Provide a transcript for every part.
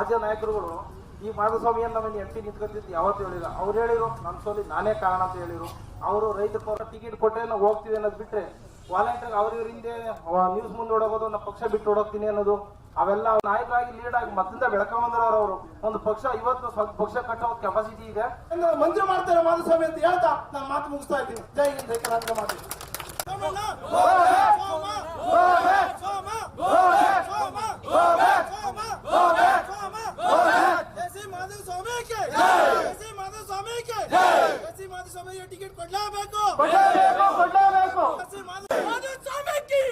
ರಾಜ್ಯ ನಾಯಕರುಗಳು, ಈ ಮಾಧುಸ್ವಾಮಿಯನ್ನು ನಮಗೆ ಎಂ ಪಿ ನಿಂತ್ಕೊತಿದ್ದು, ಯಾವತ್ತು ಹೇಳಿಲ್ಲ. ಅವ್ರು ಹೇಳಿರು ನನ್ನ ಸೋಲಿ ನಾನೇ ಕಾರಣ ಅಂತ ಹೇಳಿರು ಅವರು ರೈತ ಪರ ಟಿಕೆಟ್ ಕೊಟ್ಟರೆ ನಾವು ಹೋಗ್ತೀವಿ ಅನ್ನೋದು ಬಿಟ್ಟರೆ ವಾಲಂಟಿಯರ್ ಅವ್ರ ಹಿಂದೆ ನ್ಯೂಸ್ ಮುಂದೆ ಓಡೋಗೋದು ನಾವು ಪಕ್ಷ ಬಿಟ್ಟು ಓಡೋಗ್ತೀನಿ ಅನ್ನೋದು, ಅವೆಲ್ಲ ನಾಯಕರಾಗಿ ಲೀಡ್ ಆಗಿ ಮತ್ತಿಂದ ಬೆಳ್ಕೊಂಬಂದ್ರವ್ರು ಅವರು. ಒಂದು ಪಕ್ಷ, ಇವತ್ತು ಸ್ವಲ್ಪ ಪಕ್ಷ ಕಟ್ಟೋ ಕೆಪಾಸಿಟಿ ಇದೆ. ಮಂತ್ರಿ ಮಾಡ್ತಾರೆ ಮಾಧುಸ್ವಾಮಿ ಅಂತ ಹೇಳ್ತಾ, ನಾನು ಮಾತು ಮುಗಿಸ್ತಾ ಇದ್ದೀನಿ. ಜೈ ಹಿಂದ್, ಜೈ ಮಾತು. ಕೊಡ್ಲೇಬೇಕು ಕೊಡ್ಲೇಬೇಕು ಮಾಧುಸ್ವಾಮಿಗೆ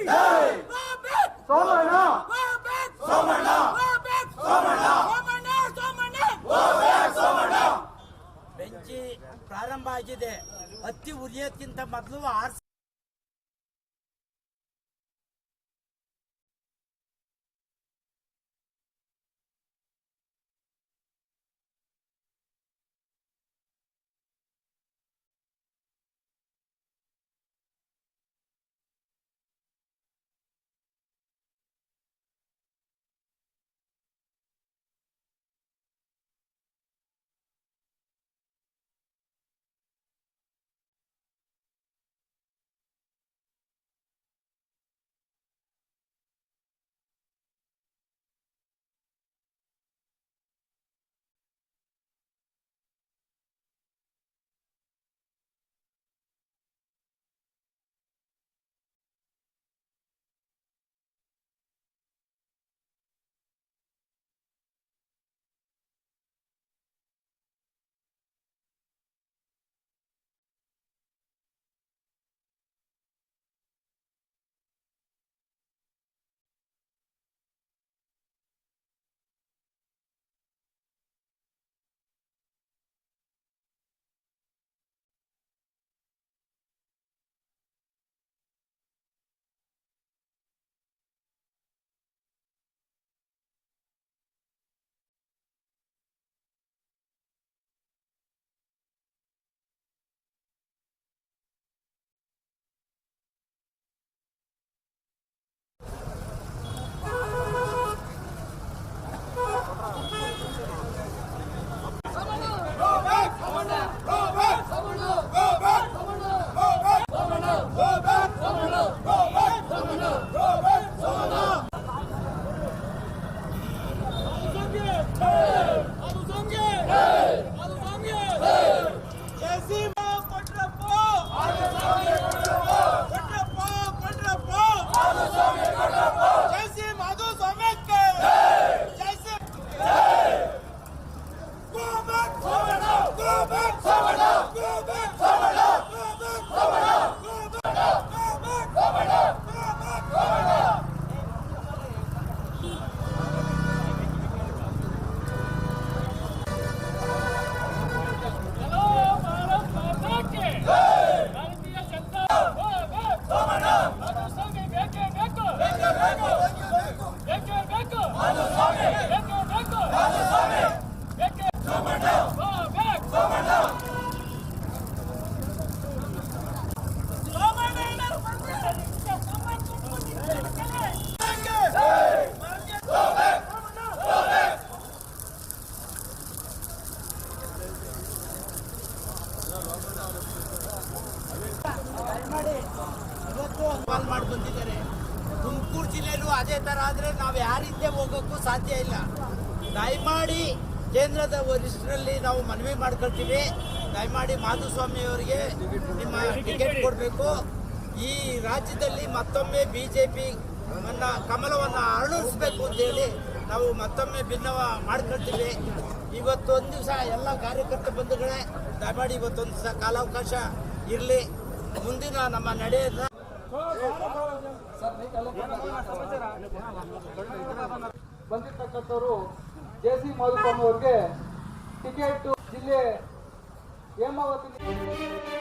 ಸೋಮಣ್ಣ. ಬೆಂಕಿ. ಪ್ರಾರಂಭ ಆಗಿದೆ. ಹತ್ತಿ ಉರಿಯೋದ್ಕಿಂತ ಮೊದಲು ಆರ್ ಇವತ್ತು ಕಾಲ್ ಮಾಡಿ ಬಂದಿದ್ದಾರೆ ತುಮಕೂರು ಜಿಲ್ಲೆಯಲ್ಲೂ ಅದೇ ಥರ ಆದರೆ ನಾವು ಯಾರಿಂದೆ ಹೋಗೋಕ್ಕೂ ಸಾಧ್ಯ ಇಲ್ಲ. ದಯಮಾಡಿ ಕೇಂದ್ರದ ವರಿಷ್ಠರಲ್ಲಿ ನಾವು ಮನವಿ ಮಾಡ್ಕೊಳ್ತೀವಿ. ದಯಮಾಡಿ ಮಾಧುಸ್ವಾಮಿಯವರಿಗೆ ನಿಮ್ಮ ಟಿಕೆಟ್ ಕೊಡಬೇಕು. ಈ ರಾಜ್ಯದಲ್ಲಿ ಮತ್ತೊಮ್ಮೆ ಬಿ ಜೆ ಅನ್ನ ಕಮಲವನ್ನು ಅರಳಿಸ್ಬೇಕು ಅಂತೇಳಿ ನಾವು ಮತ್ತೊಮ್ಮೆ ಭಿನ್ನವ ಮಾಡ್ಕೊಳ್ತೀವಿ. ಇವತ್ತೊಂದು ದಿವಸ ಎಲ್ಲ ಕಾರ್ಯಕರ್ತ ಬಂಧುಗಳೇ, ದಯಮಾಡಿ ಇವತ್ತೊಂದು ದಿವಸ ಕಾಲಾವಕಾಶ ಇರಲಿ. ಮುಂದಿನ ನಮ್ಮ ನಡೆಯನ್ನು ಬಂದಿರ್ತಕ್ಕಂಥವ್ರು ಜೆ ಸಿ ಮಾಧುಸ್ವಾಮಿ ಅವ್ರಿಗೆ ಟಿಕೆಟ್ ಜಿಲ್ಲೆ ಹೇಮಾವತಿ